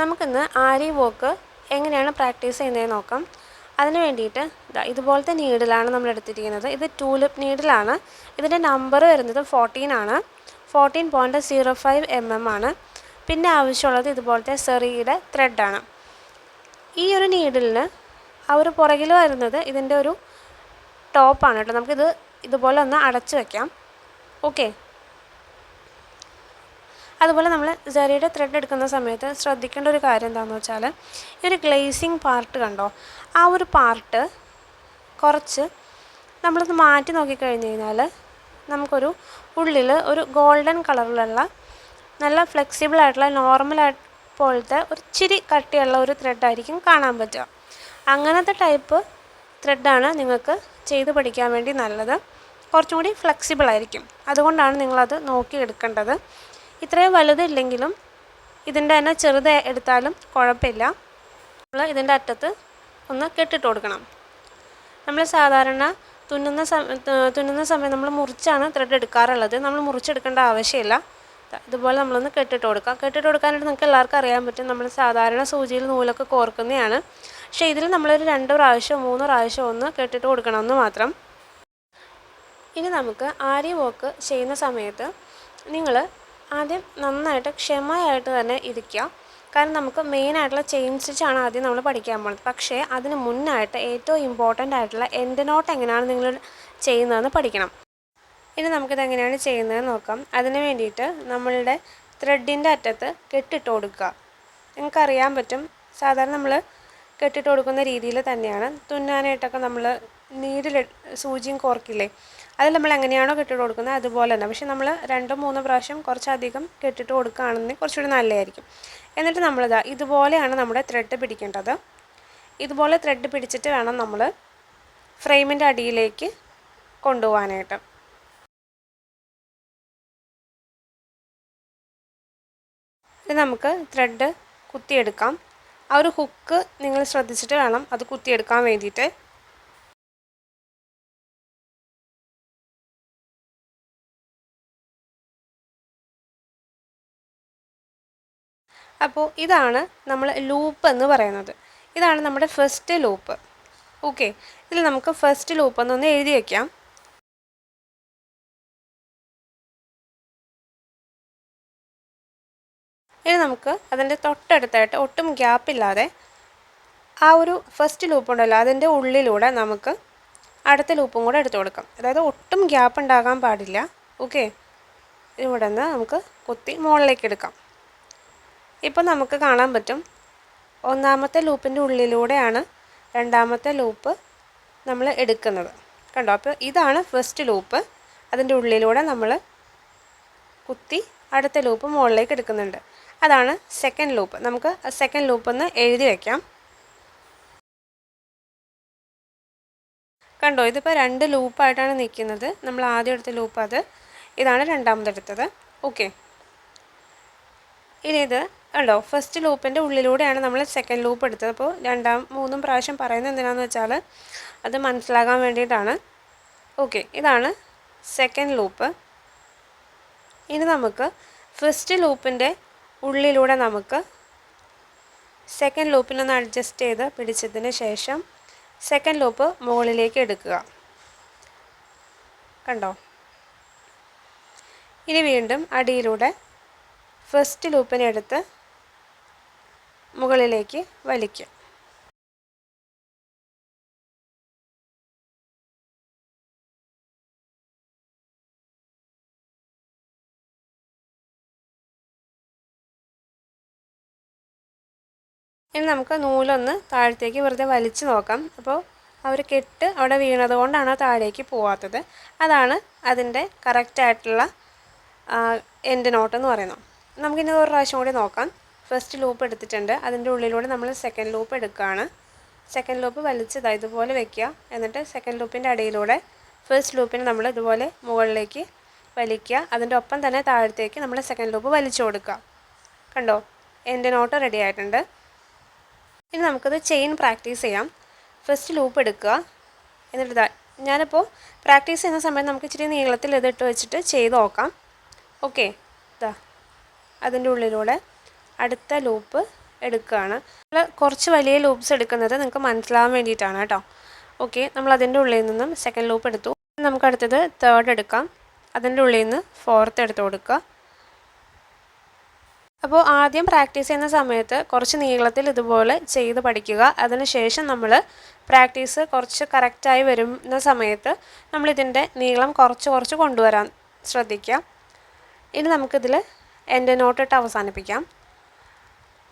നമുക്കിന്ന് ആരി വോക്ക് എങ്ങനെയാണ് പ്രാക്ടീസ് ചെയ്യുന്നതെന്ന് നോക്കാം. അതിന് വേണ്ടിയിട്ട് ഇതുപോലത്തെ നീഡിലാണ് നമ്മൾ എടുത്തിരിക്കുന്നത്. ഇത് ടൂലിപ്പ് നീഡിലാണ്. ഇതിന്റെ നമ്പർ വരുന്നത് ഫോർട്ടീൻ ആണ്. Fourteen point zero five M M ആണ്. പിന്നെ ആവശ്യമുള്ളത് ഇതുപോലത്തെ സെറിയുടെ ത്രെഡാണ് ഈ ഒരു നീഡിലിന് ആ ഒരു പുറകിൽ വരുന്നത് ഇതിന്റെ ഒരു ടോപ്പാണ് കേട്ടോ. നമുക്കിത് ഇതുപോലെ ഒന്ന് അടച്ചു വയ്ക്കാം ഓക്കെ അതുപോലെ നമ്മൾ ജരിയുടെ ത്രെഡ് എടുക്കുന്ന സമയത്ത് ശ്രദ്ധിക്കേണ്ട ഒരു കാര്യം എന്താണെന്ന് വെച്ചാൽ ഈ ഒരു ഗ്ലേസിങ് പാർട്ട് കണ്ടോ? ആ ഒരു പാർട്ട് കുറച്ച് നമ്മളത് മാറ്റി നോക്കിക്കഴിഞ്ഞ് കഴിഞ്ഞാൽ നമുക്കൊരു ഉള്ളിൽ ഒരു ഗോൾഡൻ കളറിലുള്ള നല്ല ഫ്ലെക്സിബിൾ ആയിട്ടുള്ള നോർമൽ പോലത്തെ ഒരു ഇച്ചിരി കട്ടിയുള്ള ഒരു ത്രെഡായിരിക്കും കാണാൻ പറ്റുക. അങ്ങനത്തെ ടൈപ്പ് ത്രെഡാണ് നിങ്ങൾക്ക് ചെയ്ത് പഠിക്കാൻ വേണ്ടി നല്ലത്. കുറച്ചും കൂടി ഫ്ലെക്സിബിൾ ആയിരിക്കും. അതുകൊണ്ടാണ് നിങ്ങളത് നോക്കി എടുക്കേണ്ടത് ഇത്രയും വലുതില്ലെങ്കിലും ഇതിന്റെ തന്നെ ചെറുത് എടുത്താലും കുഴപ്പമില്ല. നമ്മൾ ഇതിന്റെ അറ്റത്ത് ഒന്ന് കെട്ടിട്ട് കൊടുക്കണം. നമ്മൾ സാധാരണ തുന്നുന്ന സമയത്ത് തുന്നുന്ന സമയം നമ്മൾ മുറിച്ചാണ് ത്രെഡ് എടുക്കാറുള്ളത്. നമ്മൾ മുറിച്ചെടുക്കേണ്ട ആവശ്യമില്ല. ഇതുപോലെ നമ്മളൊന്ന് കെട്ടിട്ട് കൊടുക്കാം. കെട്ടിട്ട് കൊടുക്കാനായിട്ട് നിങ്ങൾക്ക് എല്ലാവർക്കും അറിയാൻ പറ്റും. നമ്മൾ സാധാരണ സൂചിയിൽ നൂലൊക്കെ കോർക്കുന്നതാണ്. പക്ഷേ ഇതിൽ നമ്മളൊരു രണ്ട് പ്രാവശ്യം മൂന്ന് പ്രാവശ്യം ഒന്ന് കെട്ടിട്ട് കൊടുക്കണമെന്ന് മാത്രം. ഇനി നമുക്ക് ആരി വോക്ക് ചെയ്യുന്ന സമയത്ത് നിങ്ങൾ ആദ്യം നന്നായിട്ട് ക്ഷമയായിട്ട് തന്നെ ഇരിക്കുക. കാരണം നമുക്ക് മെയിൻ ആയിട്ടുള്ള ചെയിൻ സ്റ്റിച്ചാണ് ആദ്യം നമ്മൾ പഠിക്കാൻ പോകുന്നത് പക്ഷേ അതിന് മുന്നായിട്ട് ഏറ്റവും ഇമ്പോർട്ടന്റ് ആയിട്ടുള്ള എൻഡ് നോട്ട് എങ്ങനെയാണ് നിങ്ങൾ ചെയ്യുന്നതെന്ന് പഠിക്കണം. ഇനി നമുക്കിത് എങ്ങനെയാണ് ചെയ്യുന്നതെന്ന് നോക്കാം. അതിന് വേണ്ടിയിട്ട് നമ്മളുടെ ത്രെഡിന്റെ അറ്റത്ത് കെട്ടിട്ട് കൊടുക്കുക. നിങ്ങൾക്കറിയാൻ പറ്റും സാധാരണ നമ്മൾ കെട്ടിട്ട് കൊടുക്കുന്ന രീതിയിൽ തന്നെയാണ്. തുന്നാനായിട്ടൊക്കെ നമ്മൾ നീരിൽ സൂചിയും കോർക്കില്ലേ അതിൽ നമ്മൾ എങ്ങനെയാണോ കെട്ടിട്ട് കൊടുക്കുന്നത് അതുപോലെ തന്നെ. പക്ഷേ നമ്മൾ രണ്ടോ മൂന്നോ പ്രാവശ്യം കുറച്ചധികം കെട്ടിട്ട് കൊടുക്കുകയാണെന്നുണ്ടെങ്കിൽ കുറച്ചുകൂടി നല്ലതായിരിക്കും. എന്നിട്ട് നമ്മളിതാ ഇതുപോലെയാണ് നമ്മുടെ ത്രെഡ് പിടിക്കേണ്ടത്. ഇതുപോലെ ത്രെഡ് പിടിച്ചിട്ട് വേണം നമ്മൾ ഫ്രെയിമിന്റെ അടിയിലേക്ക് കൊണ്ടുപോകാനായിട്ട്. ഇത് നമുക്ക് ത്രെഡ് കുത്തിയെടുക്കാം. ആ ഒരു ഹുക്ക് നിങ്ങൾ ശ്രദ്ധിച്ചിട്ട് വേണം അത് കുത്തിയെടുക്കാൻ വേണ്ടിയിട്ട്. അപ്പോൾ ഇതാണ് നമ്മൾ ലൂപ്പ് എന്ന് പറയുന്നത്. ഇതാണ് നമ്മുടെ ഫസ്റ്റ് ലൂപ്പ് ഓക്കെ ഇതിൽ നമുക്ക് ഫസ്റ്റ് ലൂപ്പ് എന്നൊന്ന് എഴുതി വയ്ക്കാം ഇനി നമുക്ക് അതിന്റെ തൊട്ടടുത്തായിട്ട് ഒട്ടും ഗ്യാപ്പില്ലാതെ ആ ഒരു ഫസ്റ്റ് ലൂപ്പ് ഉണ്ടല്ലോ അതിന്റെ ഉള്ളിലൂടെ നമുക്ക് അടുത്ത ലൂപ്പും കൂടെ എടുത്തു കൊടുക്കാം. അതായത് ഒട്ടും ഗ്യാപ്പ് ഉണ്ടാകാൻ പാടില്ല. ഓക്കെ ഇവിടെ നിന്ന് നമുക്ക് കുത്തി മുകളിലേക്ക് എടുക്കാം. ഇപ്പം നമുക്ക് കാണാൻ പറ്റും. ഒന്നാമത്തെ ലൂപ്പിന്റെ ഉള്ളിലൂടെയാണ് രണ്ടാമത്തെ ലൂപ്പ് നമ്മൾ എടുക്കുന്നത്. കണ്ടോ? അപ്പോൾ ഇതാണ് ഫസ്റ്റ് ലൂപ്പ് അതിന്റെ ഉള്ളിലൂടെ നമ്മൾ കുത്തി അടുത്ത ലൂപ്പ് മുകളിലേക്ക് എടുക്കുന്നുണ്ട്. അതാണ് സെക്കൻഡ് ലൂപ്പ് നമുക്ക് സെക്കൻഡ് ലൂപ്പ് ഒന്ന് എഴുതി വയ്ക്കാം കണ്ടോ? ഇതിപ്പോൾ രണ്ട് ലൂപ്പായിട്ടാണ് നിൽക്കുന്നത്. നമ്മൾ ആദ്യം എടുത്ത ലൂപ്പ് അത്. ഇതാണ് രണ്ടാമതെടുത്തത് ഓക്കെ ഇനി ഇത് കണ്ടോ ഫസ്റ്റ് ലൂപ്പിന്റെ ഉള്ളിലൂടെയാണ് നമ്മൾ സെക്കൻഡ് ലൂപ്പ് എടുത്തത്. അപ്പോൾ രണ്ടാം മൂന്നും പ്രാവശ്യം പറയുന്നത് എന്തിനാണെന്ന് വെച്ചാൽ അത് മനസ്സിലാകാൻ വേണ്ടിയിട്ടാണ്. ഓക്കെ ഇതാണ് സെക്കൻഡ് ലൂപ്പ് ഇനി നമുക്ക് ഫസ്റ്റ് ലൂപ്പിന്റെ ഉള്ളിലൂടെ നമുക്ക് സെക്കൻഡ് ലൂപ്പിനൊന്ന് അഡ്ജസ്റ്റ് ചെയ്ത് പിടിച്ചതിന് ശേഷം സെക്കൻഡ് ലൂപ്പ് മുകളിലേക്ക് എടുക്കുക. കണ്ടോ? ഇനി വീണ്ടും അടിയിലൂടെ ഫസ്റ്റ് ലൂപ്പിനെ എടുത്ത് മുകളിലേക്ക് വലിക്കുക ഇനി നമുക്ക് നൂലൊന്ന് താഴത്തേക്ക് വെറുതെ വലിച്ചു നോക്കാം. അപ്പോൾ അവർ കെട്ട് അവിടെ വീണത് കൊണ്ടാണ് താഴേക്ക് പോവാത്തത്. അതാണ് അതിന്റെ കറക്റ്റായിട്ടുള്ള എൻഡ് നോട്ട് എന്ന് പറയുന്നത്. നമുക്കിനി ഒരു പ്രാവശ്യം കൂടി നോക്കാം. ഫസ്റ്റ് ലൂപ്പ് എടുത്തിട്ടുണ്ട്. അതിന്റെ ഉള്ളിലൂടെ നമ്മൾ സെക്കൻഡ് ലൂപ്പ് എടുക്കുകയാണ് സെക്കൻഡ് ലൂപ്പ് വലിച്ചത് ഇതുപോലെ വെക്കുക. എന്നിട്ട് സെക്കൻഡ് ലൂപ്പിന്റെ അടിയിലൂടെ ഫസ്റ്റ് ലൂപ്പിന് നമ്മൾ ഇതുപോലെ മുകളിലേക്ക് വലിക്കുക. അതിന്റെ ഒപ്പം തന്നെ താഴത്തേക്ക് നമ്മൾ സെക്കൻഡ് ലൂപ്പ് വലിച്ചു കൊടുക്കുക. കണ്ടോ? എന്റെ നോട്ട് റെഡി ആയിട്ടുണ്ട്. ഇനി നമുക്കത് ചെയിൻ പ്രാക്ടീസ് ചെയ്യാം. ഫസ്റ്റ് ലൂപ്പ് എടുക്കുക. എന്നിട്ട് ഞാനിപ്പോൾ പ്രാക്ടീസ് ചെയ്യുന്ന സമയത്ത് നമുക്ക് ഇച്ചിരി നീളത്തിൽ ഇതിട്ട് വെച്ചിട്ട് ചെയ്ത് നോക്കാം. ഓക്കെ ഇതാ അതിന്റെ ഉള്ളിലൂടെ അടുത്ത ലൂപ്പ് എടുക്കുകയാണ് നമ്മൾ കുറച്ച് വലിയ ലൂപ്സ് എടുക്കുന്നത് നിങ്ങൾക്ക് മനസ്സിലാവാൻ വേണ്ടിയിട്ടാണ് കേട്ടോ. ഓക്കെ നമ്മൾ അതിന്റെ ഉള്ളിൽ നിന്നും സെക്കൻഡ് ലൂപ്പ് എടുത്തു. നമുക്ക് അടുത്തത് തേർഡ് എടുക്കാം. അതിന്റെ ഉള്ളിൽ നിന്ന് ഫോർത്ത് എടുത്ത് കൊടുക്കുക. അപ്പോൾ ആദ്യം പ്രാക്ടീസ് ചെയ്യുന്ന സമയത്ത് കുറച്ച് നീളത്തിൽ ഇതുപോലെ ചെയ്ത് പഠിക്കുക. അതിനുശേഷം നമ്മൾ പ്രാക്ടീസ് കുറച്ച് കറക്റ്റായി വരുന്ന സമയത്ത് നമ്മളിതിന്റെ നീളം കുറച്ച് കുറച്ച് കൊണ്ടുവരാൻ ശ്രദ്ധിക്കുക ഇനി നമുക്കിതിൽ എന്റെ നോട്ടിട്ട് അവസാനിപ്പിക്കാം.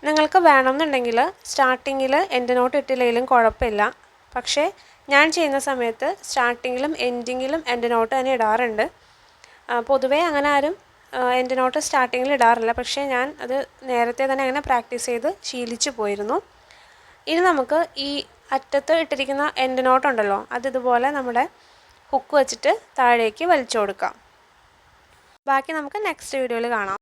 നിങ്ങൾക്ക് വേണമെന്നുണ്ടെങ്കിൽ സ്റ്റാർട്ടിങ്ങിൽ എന്റെ നോട്ട് ഇട്ടില്ലെങ്കിലും കുഴപ്പമില്ല. പക്ഷേ ഞാൻ ചെയ്യുന്ന സമയത്ത് സ്റ്റാർട്ടിങ്ങിലും എൻഡിങ്ങിലും എന്റെ നോട്ട് തന്നെ ഇടാറുണ്ട്. പൊതുവേ അങ്ങനെ ആരും എന്റെ നോട്ട് സ്റ്റാർട്ടിങ്ങിൽ ഇടാറില്ല. പക്ഷേ ഞാൻ അത് നേരത്തെ തന്നെ അങ്ങനെ പ്രാക്ടീസ് ചെയ്ത് ശീലിച്ചു പോയിരുന്നു. ഇനി നമുക്ക് ഈ അറ്റത്ത് ഇട്ടിരിക്കുന്ന എന്റെ നോട്ടുണ്ടല്ലോ അത് ഇതുപോലെ നമ്മുടെ ഹുക്ക് വെച്ചിട്ട് താഴേക്ക് വലിച്ചു കൊടുക്കാം. ബാക്കി നമുക്ക് നെക്സ്റ്റ് വീഡിയോയിൽ കാണാം.